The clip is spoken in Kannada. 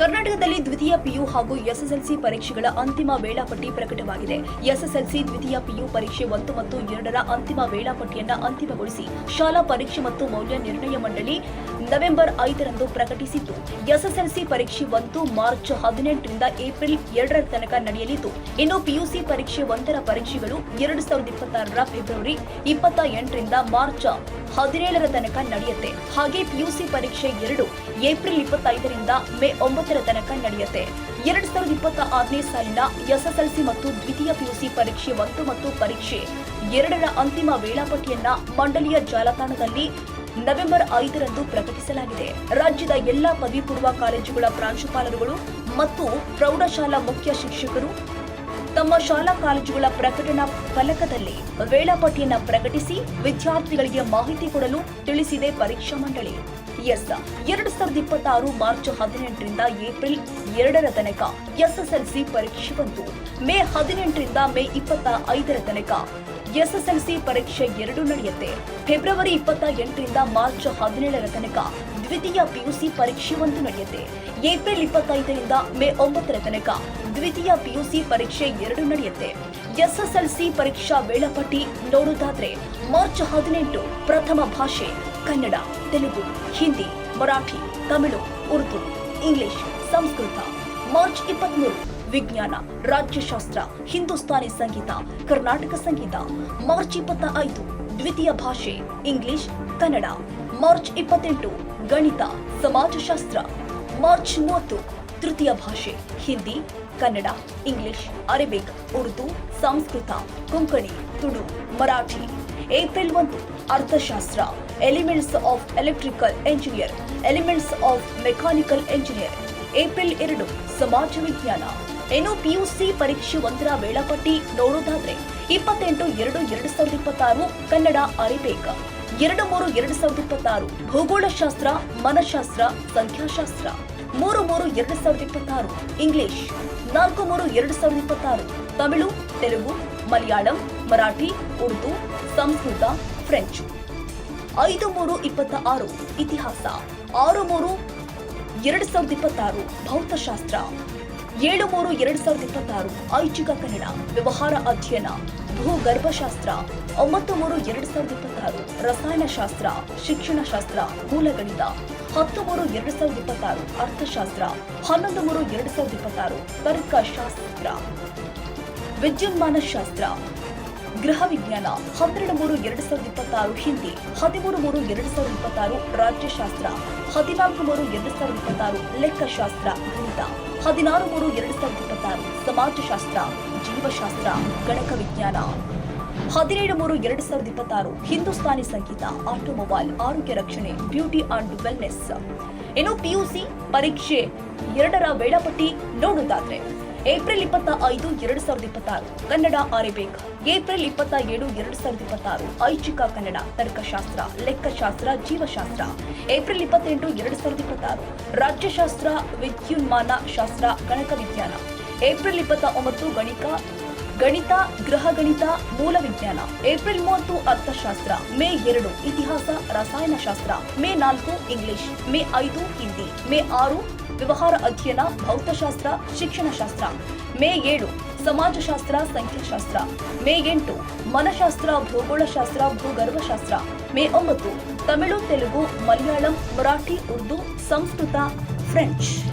ಕರ್ನಾಟಕದಲ್ಲಿ ದ್ವಿತೀಯ ಪಿಯು ಹಾಗೂ ಎಸ್ಎಸ್ಎಲ್ಸಿ ಪರೀಕ್ಷೆಗಳ ಅಂತಿಮ ವೇಳಾಪಟ್ಟಿ ಪ್ರಕಟವಾಗಿದೆ. ಎಸ್ಎಸ್ಎಲ್ಸಿ ದ್ವಿತೀಯ ಪಿಯು ಪರೀಕ್ಷೆ ಒಂದು ಮತ್ತು ಎರಡರ ಅಂತಿಮ ವೇಳಾಪಟ್ಟಿಯನ್ನು ಅಂತಿಮಗೊಳಿಸಿ ಶಾಲಾ ಪರೀಕ್ಷೆ ಮತ್ತು ಮೌಲ್ಯ ನಿರ್ಣಯ ಮಂಡಳಿ ನವೆಂಬರ್ ಐದರಂದು ಪ್ರಕಟಿಸಿದ್ದು ಎಸ್ಎಸ್ಎಲ್ಸಿ ಪರೀಕ್ಷೆ ಒಂದು ಮಾರ್ಚ್ ಹದಿನೆಂಟರಿಂದ ಏಪ್ರಿಲ್ ಎರಡರ ತನಕ ನಡೆಯಲಿದ್ದು, ಇನ್ನು ಪಿಯುಸಿ ಪರೀಕ್ಷೆ ಒಂದರ ಪರೀಕ್ಷೆಗಳು ಎರಡು ಸಾವಿರದ ಇಪ್ಪತ್ತಾರರ ಫೆಬ್ರವರಿ ಇಪ್ಪತ್ತ ಎಂಟರಿಂದ ಮಾರ್ಚ್ ಹದಿನೇಳರ ತನಕ ನಡೆಯುತ್ತೆ. ಹಾಗೆ ಪಿಯುಸಿ ಪರೀಕ್ಷೆ ಎರಡು ಏಪ್ರಿಲ್ ಇಪ್ಪತ್ತೈದರಿಂದ ಮೇ ಒಂಬತ್ತರ ತನಕ ನಡೆಯುತ್ತೆ. ಎರಡ್ ಸಾವಿರದ ಇಪ್ಪತ್ತ ಆರನೇ ಸಾಲಿನ ಎಸ್ಎಸ್ಎಲ್ಸಿ ಮತ್ತು ದ್ವಿತೀಯ ಪಿಯುಸಿ ಪರೀಕ್ಷೆ ಒಂದು ಮತ್ತು ಪರೀಕ್ಷೆ ಎರಡರ ಅಂತಿಮ ವೇಳಾಪಟ್ಟಿಯನ್ನ ಮಂಡಳಿಯ ಜಾಲತಾಣದಲ್ಲಿ ನವೆಂಬರ್ ಐದರಂದು ಪ್ರಕಟಿಸಲಾಗಿದೆ. ರಾಜ್ಯದ ಎಲ್ಲಾ ಪದವಿ ಪೂರ್ವ ಕಾಲೇಜುಗಳ ಪ್ರಾಂಶುಪಾಲರುಗಳು ಮತ್ತು ಪ್ರೌಢಶಾಲಾ ಮುಖ್ಯ ಶಿಕ್ಷಕರು ತಮ್ಮ ಶಾಲಾ ಕಾಲೇಜುಗಳ ಪ್ರಕಟಣಾ ಫಲಕದಲ್ಲಿ ವೇಳಾಪಟ್ಟಿಯನ್ನು ಪ್ರಕಟಿಸಿ ವಿದ್ಯಾರ್ಥಿಗಳಿಗೆ ಮಾಹಿತಿ ಕೊಡಲು ತಿಳಿಸಿದೆ ಪರೀಕ್ಷಾ ಮಂಡಳಿ. ಎಸ್. ಎರಡು ಸಾವಿರದ ಇಪ್ಪತ್ತಾರು ಮಾರ್ಚ್ ಹದಿನೆಂಟರಿಂದ ಏಪ್ರಿಲ್ ಎರಡರ ತನಕ ಎಸ್ಎಸ್ಎಲ್ಸಿ ಪರೀಕ್ಷೆ ಬಂತು. ಮೇ ಹದಿನೆಂಟರಿಂದ ಮೇ ಇಪ್ಪತ್ತ ಐದರ ತನಕ. ಎಸ್ಎಸ್ಎಲ್ಸಿ ಪರೀಕ್ಷೆ ಎರಡು ನಡೆಯುತ್ತೆ. ಫೆಬ್ರವರಿ ಇಪ್ಪತ್ತ ಎಂಟರಿಂದ ಮಾರ್ಚ್ ಹದಿನೇಳರ ತನಕ ದ್ವಿತೀಯ ಪಿಯುಸಿ ಪರೀಕ್ಷೆ ಒಂದು ನಡೆಯುತ್ತೆ. ಏಪ್ರಿಲ್ ಇಪ್ಪತ್ತೈದರಿಂದ ಮೇ ಒಂಬತ್ತರ ತನಕ ದ್ವಿತೀಯ ಪಿಯುಸಿ ಪರೀಕ್ಷೆ ಎರಡು ನಡೆಯುತ್ತೆ. ಎಸ್ಎಸ್ಎಲ್ಸಿ ಪರೀಕ್ಷಾ ವೇಳಾಪಟ್ಟಿ ನೋಡುವುದಾದ್ರೆ ಮಾರ್ಚ್ ಹದಿನೆಂಟು ಪ್ರಥಮ ಭಾಷೆ, ಕನ್ನಡ, ತೆಲುಗು, ಹಿಂದಿ, ಮರಾಠಿ, ತಮಿಳು, ಉರ್ದು, ಇಂಗ್ಲಿಷ್, ಸಂಸ್ಕೃತ. ಮಾರ್ಚ್ ಇಪ್ಪತ್ಮೂರು ವಿಜ್ಞಾನ, ರಾಜ್ಯಶಾಸ್ತ್ರ, ಹಿಂದೂಸ್ತಾನಿ ಸಂಗೀತ, ಕರ್ನಾಟಕ ಸಂಗೀತ, ಮಾರ್ಚ್ ಇಪ್ಪತ್ತ ಐದು ದ್ವಿತೀಯ ಭಾಷೆ, ಇಂಗ್ಲಿಷ್, ಕನ್ನಡ, ಮಾರ್ಚ್ ಇಪ್ಪತ್ತೆಂಟು, ಗಣಿತ, ಸಮಾಜಶಾಸ್ತ್ರ, ಮಾರ್ಚ್ ಮೂವತ್ತು, ತೃತೀಯ ಭಾಷೆ, Hindi, Kannada, English, Arabic, Urdu, Sanskrit, Konkani Tulu Marathi, April ಒಂದು, ಅರ್ಥಶಾಸ್ತ್ರ, elements of electrical engineer, elements of mechanical engineer, April ಎರಡು, ಸಮಾಜ ವಿಜ್ಞಾನ. ಇನ್ನು ಪಿಯುಸಿ ಪರೀಕ್ಷೆ ಒಂದರ ವೇಳಾಪಟ್ಟಿ ನೋಡೋದಾದ್ರೆ ಇಪ್ಪತ್ತೆಂಟು ಎರಡು ಎರಡು ಸಾವಿರದ ಇಪ್ಪತ್ತಾರು ಕನ್ನಡ ಅರಿಬೇಕ. ಎರಡು ಮೂರು ಎರಡು ಸಾವಿರದ ಇಪ್ಪತ್ತಾರು ಭೂಗೋಳಶಾಸ್ತ್ರ, ಮನಶಾಸ್ತ್ರ, ಸಂಖ್ಯಾಶಾಸ್ತ್ರ. ಮೂರು ಮೂರು ಎರಡು ಸಾವಿರದ ಇಪ್ಪತ್ತಾರು ಇಂಗ್ಲಿಷ್. ನಾಲ್ಕು ಮೂರು ಎರಡು ಸಾವಿರದ ಇಪ್ಪತ್ತಾರು ತಮಿಳು, ತೆಲುಗು, ಮಲಯಾಳಂ, ಮರಾಠಿ, ಉರ್ದು, ಸಂಸ್ಕೃತ, ಫ್ರೆಂಚ್. ಐದು ಮೂರು ಇಪ್ಪತ್ತ ಆರು ಇತಿಹಾಸ. ಆರು ಮೂರು ಎರಡು ಸಾವಿರದ ಇಪ್ಪತ್ತಾರು ಭೌತಶಾಸ್ತ್ರ. ಏಳು ಮೂರು ಎರಡು ಸಾವಿರದ ಇಪ್ಪತ್ತಾರು, ಐಚ್ಛಿಕ ಕನ್ನಡ, ವ್ಯವಹಾರ ಅಧ್ಯಯನ, ಭೂಗರ್ಭಶಾಸ್ತ್ರ ಒಂಬತ್ತು ಮೂರು ಎರಡು ಸಾವಿರದ ಇಪ್ಪತ್ತಾರು, ರಸಾಯನಶಾಸ್ತ್ರ, ಶಿಕ್ಷಣಶಾಸ್ತ್ರ, ಮೂಲಗಣಿತ ಹತ್ತು ಮೂರು ಎರಡು ಸಾವಿರದ ಇಪ್ಪತ್ತಾರು, ಅರ್ಥಶಾಸ್ತ್ರ, ಹನ್ನೊಂದು ಮೂರು, ಎರಡು ಸಾವಿರದ ಇಪ್ಪತ್ತಾರು, ತರ್ಕಶಾಸ್ತ್ರ ವಿದ್ಯುನ್ಮಾನ ಶಾಸ್ತ್ರ ಗೃಹ ವಿಜ್ಞಾನ ಹನ್ನೆರಡು ಮೂರು ಎರಡು ಸಾವಿರದ ಇಪ್ಪತ್ತಾರು ಹಿಂದಿ, ಹದಿಮೂರು ಮೂರು ಎರಡು ಸಾವಿರದ ಇಪ್ಪತ್ತಾರು ರಾಜ್ಯಶಾಸ್ತ್ರ, ಹದಿನಾಲ್ಕು ಮೂರು ಎರಡು ಸಾವಿರದ ಇಪ್ಪತ್ತಾರು ಲೆಕ್ಕಶಾಸ್ತ್ರ, ಗಣಿತ, ಹದಿನಾರು ಮೂರು ಎರಡು ಸಾವಿರದ ಇಪ್ಪತ್ತಾರು ಸಮಾಜಶಾಸ್ತ್ರ, ಜೀವಶಾಸ್ತ್ರ, ಗಣಕ ವಿಜ್ಞಾನ. ಹದಿನೇಳು ಮೂರು ಎರಡು ಸಾವಿರದ ಇಪ್ಪತ್ತಾರು ಹಿಂದೂಸ್ತಾನಿ ಸಂಗೀತ, ಆಟೋಮೊಬೈಲ್, ಆರೋಗ್ಯ ರಕ್ಷಣೆ, ಬ್ಯೂಟಿ ಅಂಡ್ ವೆಲ್ನೆಸ್. ಇನ್ನು ಪಿಯುಸಿ ಪರೀಕ್ಷೆ ಎರಡರ ವೇಳಾಪಟ್ಟಿ ನೋಡುವುದಾದ್ರೆ ಏಪ್ರಿಲ್ ಇಪ್ಪತ್ತ ಐದು ಎರಡು ಸಾವಿರದ ಇಪ್ಪತ್ತಾರು. ಕನ್ನಡ ಅರೇಬಿಕ್ ಏಪ್ರಿಲ್ ಇಪ್ಪತ್ತ ಏಳು ಎರಡು ಸಾವಿರದ ಇಪ್ಪತ್ತಾರು. ಐಚ್ಛಿಕ ಕನ್ನಡ, ತರ್ಕಶಾಸ್ತ್ರ, ಲೆಕ್ಕಶಾಸ್ತ್ರ, ಜೀವಶಾಸ್ತ್ರ. ಏಪ್ರಿಲ್ ಇಪ್ಪತ್ತೆಂಟು, ಎರಡು ಸಾವಿರದ ಇಪ್ಪತ್ತಾರು. ರಾಜ್ಯಶಾಸ್ತ್ರ, ವಿದ್ಯುನ್ಮಾನ ಶಾಸ್ತ್ರ ಗಣಕ ವಿಜ್ಞಾನ. ಏಪ್ರಿಲ್ ಇಪ್ಪತ್ತ ಒಂಬತ್ತು ಗಣಿತ ಗಣಿತ, ಗೃಹ ಗಣಿತ, ಮೂಲ ವಿಜ್ಞಾನ. ಏಪ್ರಿಲ್ ಮೂವತ್ತು, ಅರ್ಥಶಾಸ್ತ್ರ. ಮೇ ಎರಡು, ಇತಿಹಾಸ, ರಸಾಯನಶಾಸ್ತ್ರ. ಮೇ ನಾಲ್ಕು, ಇಂಗ್ಲಿಷ್. ಮೇ ಐದು, ಹಿಂದಿ. ಮೇ ಆರು ವ್ಯವಹಾರ ಅಧ್ಯಯನ, ಭೌತಶಾಸ್ತ್ರ, ಶಿಕ್ಷಣಶಾಸ್ತ್ರ. ಮೇ ಏಳು, ಸಮಾಜಶಾಸ್ತ್ರ, ಸಂಖ್ಯಾಶಾಸ್ತ್ರ. ಮೇ ಎಂಟು, ಮನಶಾಸ್ತ್ರ, ಭೂಗೋಳಶಾಸ್ತ್ರ, ಭೂಗರ್ಭಶಾಸ್ತ್ರ. ಮೇ ಒಂಬತ್ತು, ತಮಿಳು, ತೆಲುಗು, ಮಲಯಾಳಂ, ಮರಾಠಿ, ಉರ್ದು, ಸಂಸ್ಕೃತ, ಫ್ರೆಂಚ್.